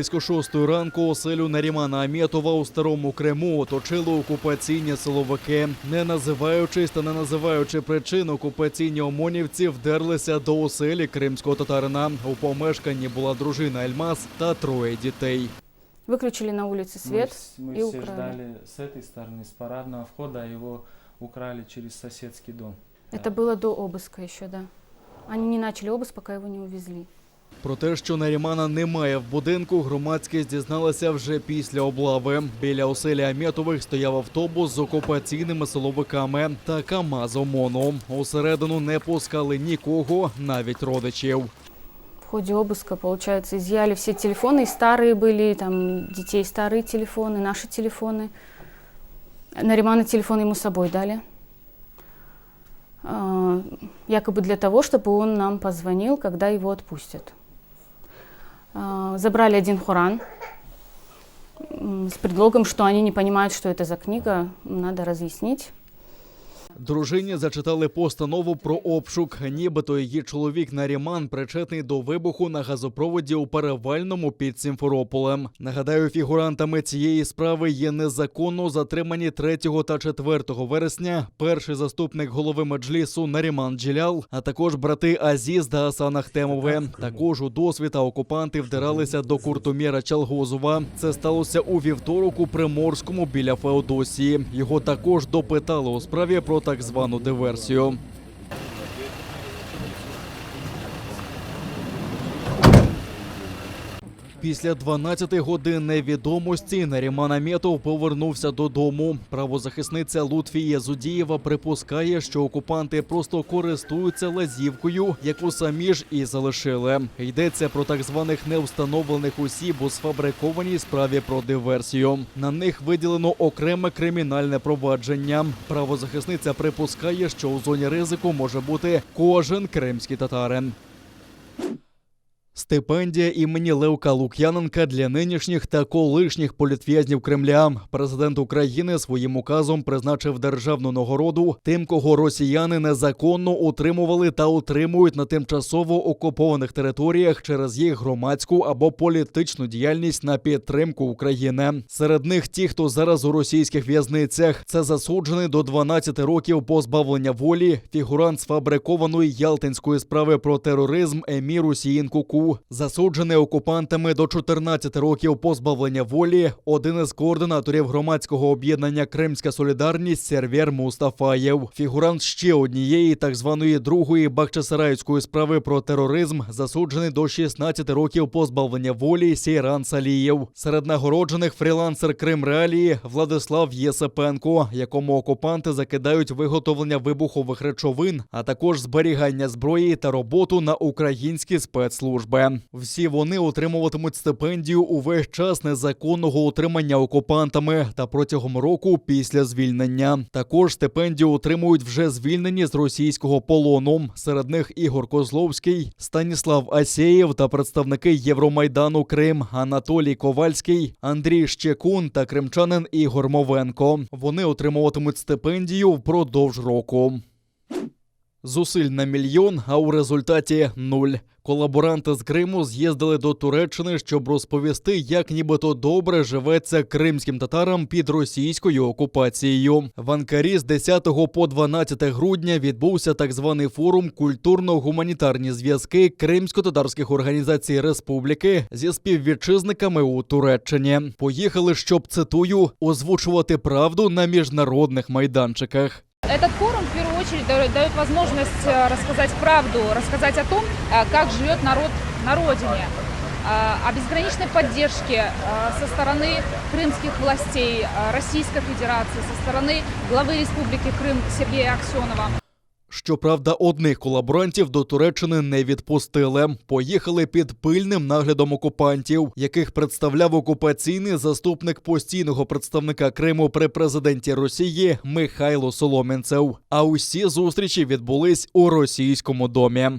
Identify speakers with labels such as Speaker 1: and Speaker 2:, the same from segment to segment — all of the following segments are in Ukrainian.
Speaker 1: близько шостої ранку оселю Нарімана Амєтова у старому Криму оточили окупаційні силовики. Не називаючись та не називаючи причин, окупаційні омонівці вдерлися до оселі кримського татарина. У помешканні була дружина Ельмас та троє дітей.
Speaker 2: Выключили на улице свет
Speaker 3: Мы, вс- мы
Speaker 2: и
Speaker 3: все
Speaker 2: украли.
Speaker 3: ждали с этой стороны, с парадного входа, а его украли через соседский дом.
Speaker 2: Это было до обыска еще, да. Они не начали обыск, пока его не увезли.
Speaker 1: Про те, що Нарімана немає в будинку, громадськість дізналася вже після облави. Біля оселі Амєтових стояв автобус з окупаційними силовиками та КАМАЗ ОМОНу. Усередину не пускали нікого, навіть родичів.
Speaker 2: В ходе обыска, получается, изъяли все телефоны, и старые были, там, детей старые телефоны, наши телефоны. Наримана телефон ему с собой дали. А, Якобы для того, чтобы он нам позвонил, когда его отпустят. Забрали один Хуран с предлогом, что они не понимают, что это за книга, надо разъяснить.
Speaker 1: Дружині зачитали постанову про обшук. Нібито її чоловік Наріман причетний до вибуху на газопроводі у перевальному під Сімферополем. Нагадаю, фігурантами цієї справи є незаконно затримані 3 та 4 вересня перший заступник голови меджлісу Наріман Джилял, а також брати Азіз та Асан Ахтемови. Також у досвіта окупанти вдиралися до Куртоміра Чалгозова. Це сталося у вівторок у Приморському біля Феодосії. Його також допитали у справі про так звану диверсію. Після 12 годин невідомості Наріман Аметов повернувся додому. Правозахисниця Лутфія Зудієва припускає, що окупанти просто користуються лазівкою, яку самі ж і залишили. Йдеться про так званих невстановлених осіб у сфабрикованій справі про диверсію. На них виділено окреме кримінальне провадження. Правозахисниця припускає, що у зоні ризику може бути кожен кримський татарин. Стипендія імені Левка Лук'яненка для нинішніх та колишніх політв'язнів Кремля. Президент України своїм указом призначив державну нагороду тим, кого росіяни незаконно утримували та утримують на тимчасово окупованих територіях через їх громадську або політичну діяльність на підтримку України. Серед них ті, хто зараз у російських в'язницях, це засуджений до 12 років позбавлення волі, фігурант сфабрикованої ялтинської справи про тероризм Емір Усіїн Засуджений окупантами до 14 років позбавлення волі, один із координаторів громадського об'єднання Кримська Солідарність Сервєр Мустафаєв, фігурант ще однієї так званої другої бахчисарайської справи про тероризм, засуджений до 16 років позбавлення волі Сейран Салієв. Серед нагороджених фрілансер Крим Реалії Владислав Єсипенко, якому окупанти закидають виготовлення вибухових речовин, а також зберігання зброї та роботу на українські спецслужби. Всі вони отримуватимуть стипендію увесь час незаконного утримання окупантами та протягом року після звільнення. Також стипендію отримують вже звільнені з російського полону. Серед них Ігор Козловський, Станіслав Асєєв та представники Євромайдану Крим Анатолій Ковальський, Андрій Щекун та кримчанин Ігор Мовенко. Вони отримуватимуть стипендію впродовж року. Зусиль на мільйон, а у результаті нуль. Колаборанти з Криму з'їздили до Туреччини, щоб розповісти, як нібито добре живеться кримським татарам під російською окупацією. В Анкарі з 10 по 12 грудня відбувся так званий форум культурно-гуманітарні зв'язки кримсько-татарських організацій республіки зі співвітчизниками у Туреччині. Поїхали, щоб цитую, озвучувати правду на міжнародних майданчиках.
Speaker 4: Этот форум в первую очередь дает дает возможность э, рассказать правду, рассказать о том, э, как живет народ на родине, э, о безграничной поддержке э, со стороны крымских властей, э, Российской Федерации, со стороны главы Республики Крым Сергея Аксенова.
Speaker 1: Щоправда, одних колаборантів до Туреччини не відпустили. Поїхали під пильним наглядом окупантів, яких представляв окупаційний заступник постійного представника Криму при президенті Росії Михайло Соломінцев. А усі зустрічі відбулись у російському домі.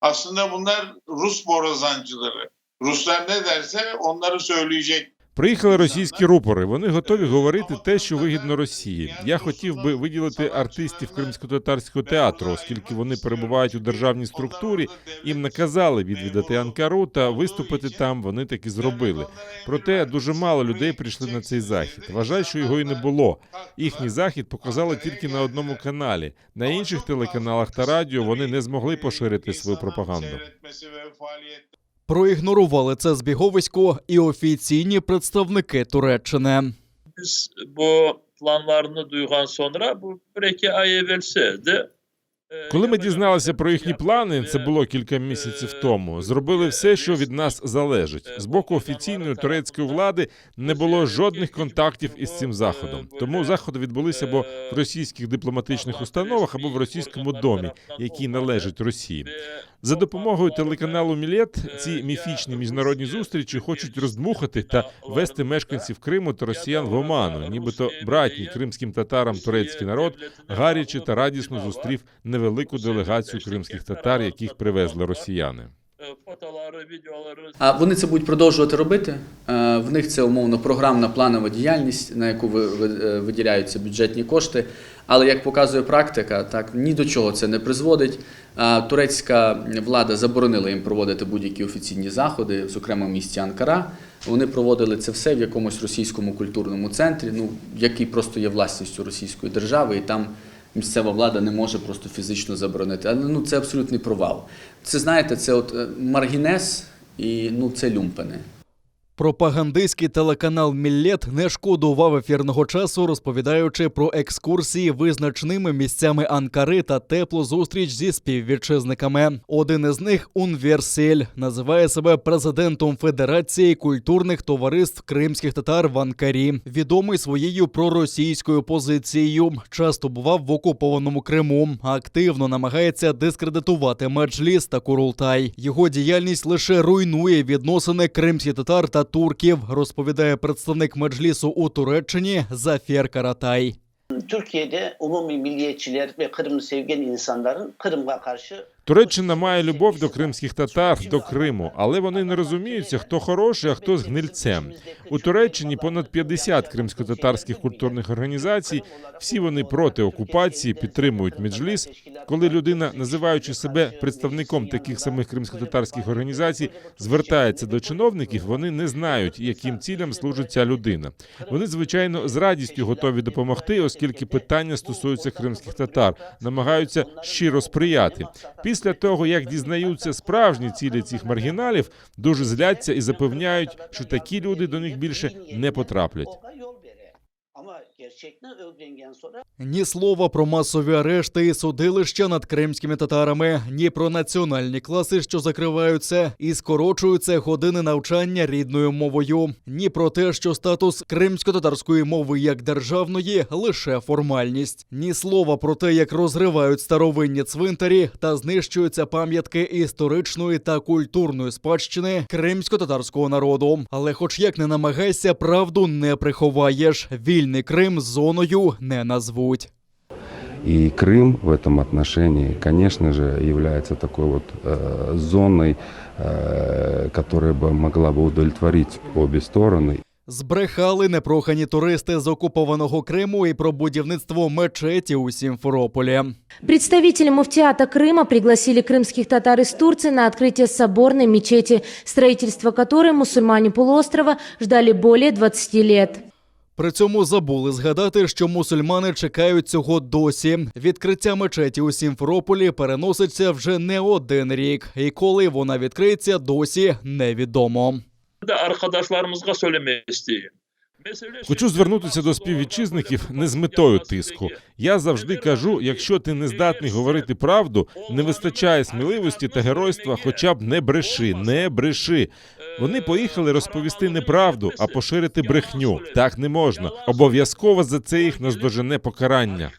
Speaker 5: Aslında bunlar Rus borazancıları. Ruslar ne derse onları söyleyecek Приїхали російські рупори. Вони готові говорити те, що вигідно Росії. Я хотів би виділити артистів кримсько-татарського театру, оскільки вони перебувають у державній структурі. Їм наказали відвідати Анкару та виступити там. Вони так і зробили. Проте дуже мало людей прийшли на цей захід. Вважаю, що його і не було. Їхній захід показали тільки на одному каналі. На інших телеканалах та радіо вони не змогли поширити свою пропаганду.
Speaker 1: Проігнорували це збіговисько і офіційні представники Туреччини.
Speaker 6: biz bu planlarını duygan sonra bu bir iki ay
Speaker 5: Коли ми дізналися про їхні плани, це було кілька місяців тому. Зробили все, що від нас залежить. З боку офіційної турецької влади не було жодних контактів із цим заходом. Тому заходи відбулися або в російських дипломатичних установах, або в російському домі, який належить Росії. За допомогою телеканалу Мілет ці міфічні міжнародні зустрічі хочуть роздмухати та вести мешканців Криму та росіян в оману, нібито братній кримським татарам турецький народ гаряче та радісно зустрів невелику делегацію кримських татар, яких привезли росіяни.
Speaker 7: А вони це будуть продовжувати робити. Е, В них це умовно програмна планова діяльність, на яку е, виділяються бюджетні кошти. Але як показує практика, так ні до чого це не призводить. Турецька влада заборонила їм проводити будь-які офіційні заходи, зокрема в місті Анкара. Вони проводили це все в якомусь російському культурному центрі, ну який просто є власністю російської держави, і там місцева влада не може просто фізично заборонити. Але ну це абсолютний провал. Це знаєте, це от е, маргінес і ну це люмпени.
Speaker 1: Пропагандистський телеканал Міллет не шкодував ефірного часу, розповідаючи про екскурсії визначними місцями Анкари та теплу зустріч зі співвітчизниками. Один із них Унверсель називає себе президентом Федерації культурних товариств кримських татар в Анкарі. Відомий своєю проросійською позицією. Часто бував в окупованому Криму. Активно намагається дискредитувати Меджліс та Курултай. Його діяльність лише руйнує відносини кримських татар та турків, розповідає представник Меджлісу у Туреччині Зафер Каратай.
Speaker 8: Kırım'ı sevgen insanların Kırım'a karşı
Speaker 5: Туреччина має любов до кримських татар, до Криму, але вони не розуміються, хто хороший, а хто з гнильцем. У Туреччині понад 50 кримсько-татарських культурних організацій. Всі вони проти окупації, підтримують Меджліс. Коли людина, називаючи себе представником таких самих кримсько-татарських організацій, звертається до чиновників, вони не знають, яким цілям служить ця людина. Вони, звичайно, з радістю готові допомогти, оскільки питання стосуються кримських татар, намагаються щиро сприяти. Після того, як дізнаються справжні цілі цих маргіналів, дуже зляться і запевняють, що такі люди до них більше не потраплять.
Speaker 8: Gerçekten öldüğünden sonra
Speaker 1: Ні слова про масові арешти і судилища над кримськими татарами, ні про національні класи, що закриваються і скорочуються години навчання рідною мовою, ні про те, що статус кримсько-татарської мови як державної лише формальність, ні слова про те, як розривають старовинні цвинтарі та знищуються пам'ятки історичної та культурної спадщини кримсько-татарського народу. Але, хоч як не намагайся, правду не приховаєш. Вільний Крим зоною не назвуть.
Speaker 9: И Крым в этом отношении, конечно же, является такой вот э, зоной, э, которая бы могла бы удовлетворить обе стороны.
Speaker 1: Збрехали непрохані туристи з окупованого Криму і про будівництво мечеті у Сімферополі.
Speaker 10: Представители муфтиата Крыма пригласили крымских татар из Турции на открытие соборной мечети, строительство которой мусульмане полуострова ждали более 20 лет.
Speaker 1: При цьому забули згадати, що мусульмани чекають цього досі. Відкриття мечеті у Сімферополі переноситься вже не один рік, і коли вона відкриється, досі невідомо.
Speaker 5: Хочу звернутися до співвітчизників не з метою тиску. Я завжди кажу: якщо ти не здатний говорити правду, не вистачає сміливості та геройства, хоча б не бреши, не бреши. Вони поїхали розповісти неправду, а поширити брехню. Так не можна. Обов'язково за це їх наздожене покарання.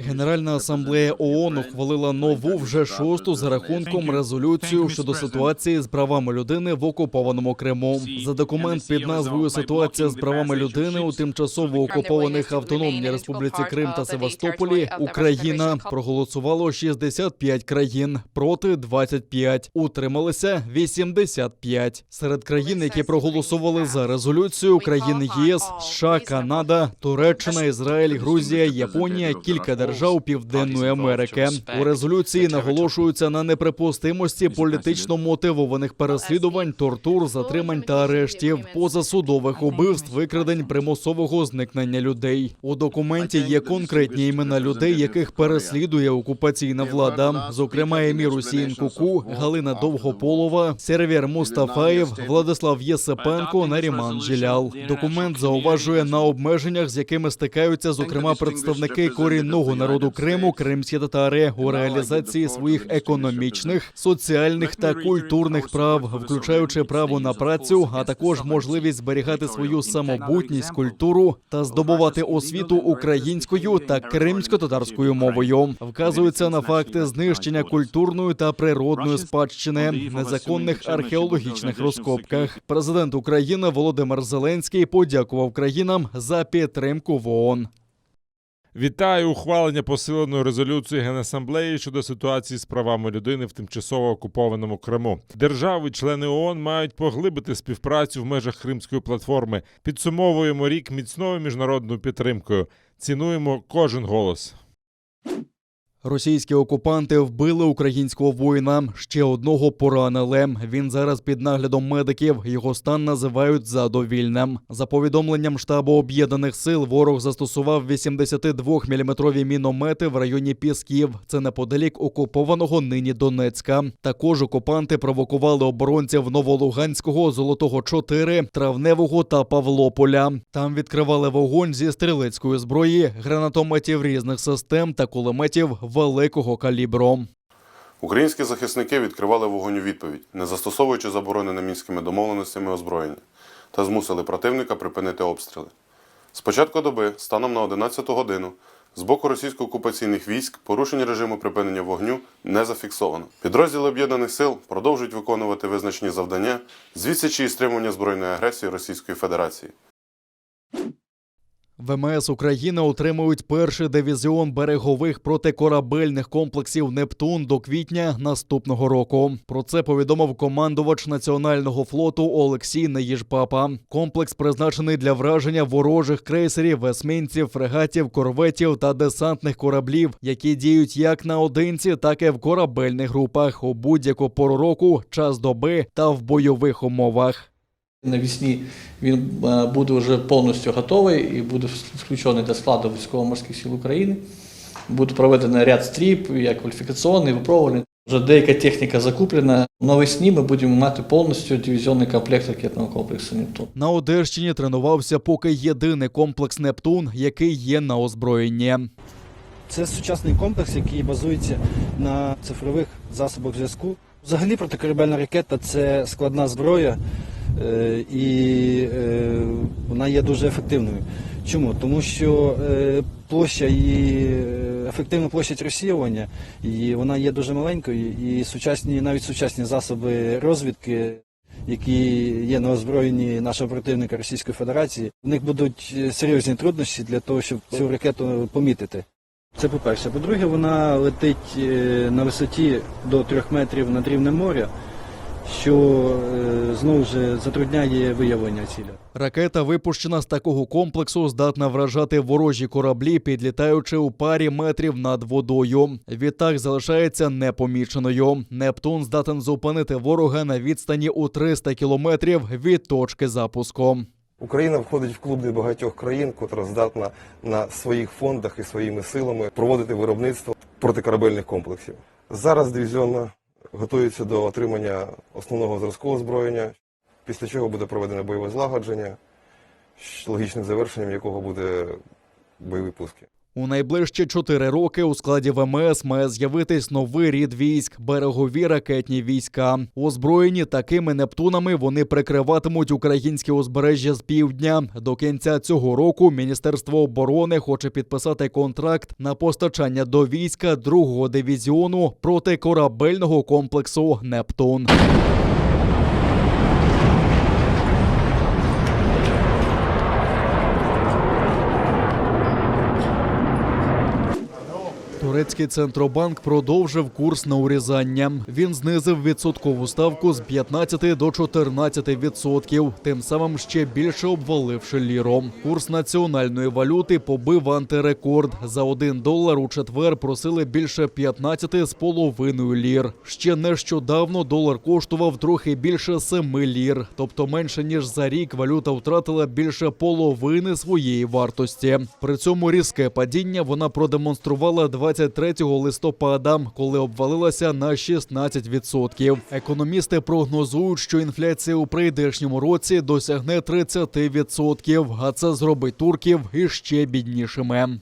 Speaker 1: Генеральна асамблея ООН ухвалила нову вже шосту за рахунком резолюцію щодо ситуації з правами людини в окупованому Криму. За документ під назвою Ситуація з правами людини у тимчасово окупованих Автономній Республіці Крим та Севастополі Україна проголосувало 65 країн проти 25. Утрималися 85. Серед країн, які проголосували за резолюцію, країни ЄС, США, Канада, Туреччина, Ізраїль, Грузія, Японія, кілька держав Південної Америки. У резолюції наголошуються на неприпустимості політично мотивованих переслідувань, тортур, затримань та арештів, позасудових убивств, викрадень примусового зникнення людей. У документі є конкретні імена людей, яких переслідує окупаційна влада, зокрема Емір Усін Куку, Галина Довгополова, Сервєр Мустафаєв, Владислав Єсипенко, Наріман Джилял. Документ зауважує на обмеженнях, з якими стикаються, зокрема, представники корінного народу Криму, кримські татари у реалізації своїх економічних, соціальних та культурних прав, включаючи право на працю, а також можливість зберігати свою самобутність, культуру та здобувати освіту українською та кримсько-татарською мовою. Вказується на факти знищення культурної та природної спадщини, незаконних археологічних розкопках. Президент України Володимир Зеленський подякував країнам за підтримку в ООН.
Speaker 5: Вітаю ухвалення посиленої резолюції Генасамблеї щодо ситуації з правами людини в тимчасово окупованому Криму. Держави, члени ООН мають поглибити співпрацю в межах Кримської платформи. Підсумовуємо рік міцною міжнародною підтримкою. Цінуємо кожен голос.
Speaker 1: Російські окупанти вбили українського воїна. Ще одного поранили. Він зараз під наглядом медиків. Його стан називають задовільним. За повідомленням штабу об'єднаних сил, ворог застосував 82-мм міномети в районі Пісків. Це неподалік окупованого нині Донецька. Також окупанти провокували оборонців Новолуганського, Золотого 4, Травневого та Павлополя. Там відкривали вогонь зі стрілецької зброї, гранатометів різних систем та кулеметів великого калібру.
Speaker 11: Українські захисники відкривали вогонь у відповідь, не застосовуючи заборонене мінськими домовленостями озброєння, та змусили противника припинити обстріли. З початку доби, станом на 11 годину, з боку російсько-окупаційних військ порушення режиму припинення вогню не зафіксовано. Підрозділи об'єднаних сил продовжують виконувати визначені завдання з відсічі і стримування збройної агресії Російської Федерації.
Speaker 1: ВМС України отримують перший дивізіон берегових протикорабельних комплексів Нептун до квітня наступного року. Про це повідомив командувач національного флоту Олексій Неїжпапа. Комплекс призначений для враження ворожих крейсерів, есмінців, фрегатів, корветів та десантних кораблів, які діють як наодинці, так і в корабельних групах у будь-яку пору року, час доби та в бойових умовах.
Speaker 7: Навесні він е, буде вже повністю готовий і буде включений до складу військово-морських сил України. Буде проведено ряд стріп, як кваліфікаційний, випробувальний. Вже деяка техніка закуплена. Навесні ми будемо мати повністю дивізіонний комплект ракетного комплексу «Нептун».
Speaker 1: На Одещині тренувався поки єдиний комплекс Нептун, який є на озброєнні.
Speaker 12: Це сучасний комплекс, який базується на цифрових засобах зв'язку. Взагалі протикорабельна ракета це складна зброя, і е, вона є дуже ефективною. Чому? Тому що е, площа і е, ефективна площа розсіювання, і вона є дуже маленькою, і сучасні, навіть сучасні засоби розвідки. Які є на озброєнні нашого противника Російської Федерації, в них будуть е, серйозні труднощі для того, щоб цю ракету помітити. Це по-перше. По-друге, вона летить е, на висоті до трьох метрів над рівнем моря, що е, знову ж затрудняє виявлення цілі.
Speaker 1: Ракета, випущена з такого комплексу, здатна вражати ворожі кораблі, підлітаючи у парі метрів над водою. Відтак залишається непоміченою. Нептун здатен зупинити ворога на відстані у 300 кілометрів від точки запуску.
Speaker 13: Україна входить в клуб небагатьох країн, котра здатна на своїх фондах і своїми силами проводити виробництво протикорабельних комплексів. Зараз дивізіон готується до отримання основного зразку озброєння, після чого буде проведено бойове злагодження, логічним завершенням якого буде бойові пуски.
Speaker 1: У найближчі чотири роки у складі ВМС має з'явитись новий рід військ берегові ракетні війська. Озброєні такими нептунами вони прикриватимуть українське узбережжя з півдня. До кінця цього року Міністерство оборони хоче підписати контракт на постачання до війська другого дивізіону протикорабельного комплексу Нептун. Турецький центробанк продовжив курс на урізання. Він знизив відсоткову ставку з 15 до 14 відсотків, тим самим ще більше обваливши ліру. Курс національної валюти побив антирекорд. За один долар у четвер просили більше 15 з половиною лір. Ще нещодавно долар коштував трохи більше 7 лір, тобто менше ніж за рік валюта втратила більше половини своєї вартості. При цьому різке падіння вона продемонструвала 23 листопада, коли обвалилася на 16%. Економісти прогнозують, що інфляція у прийдешньому році досягне 30%, а це зробить турків іще біднішими.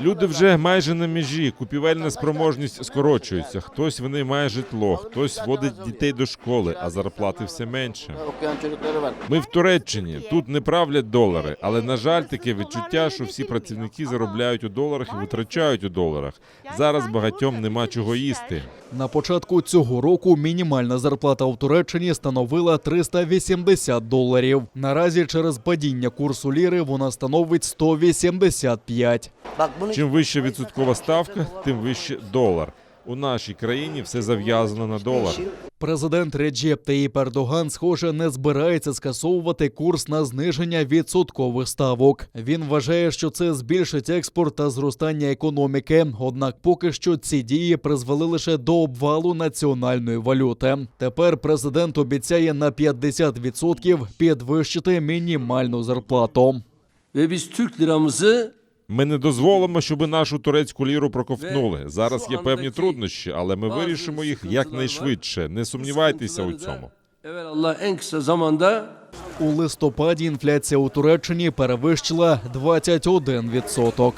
Speaker 5: Люди вже майже на межі. Купівельна спроможність скорочується. Хтось вони має житло, хтось водить дітей до школи, а зарплати все менше. Ми в Туреччині. Тут не правлять долари, але на жаль, таке відчуття, що всі працівники заробляють у доларах і витрачають у доларах. Зараз багатьом нема чого їсти.
Speaker 1: На початку цього року мінімальна зарплата у Туреччині становила 380 доларів. Наразі через падіння курсу ліри вона становить 185.
Speaker 5: Чим вища відсоткова ставка, тим вище долар. У нашій країні все зав'язано на долар.
Speaker 1: Президент Реджеп Таїп Ердоган, схоже, не збирається скасовувати курс на зниження відсоткових ставок. Він вважає, що це збільшить експорт та зростання економіки. Однак, поки що ці дії призвели лише до обвалу національної валюти. Тепер президент обіцяє на 50% підвищити мінімальну зарплату.
Speaker 14: Ve biz Türk
Speaker 5: Ми не дозволимо, щоб нашу турецьку ліру проковтнули. Зараз є певні труднощі, але ми вирішимо їх якнайшвидше. Не сумнівайтеся у цьому.
Speaker 1: У листопаді інфляція у Туреччині перевищила 21%.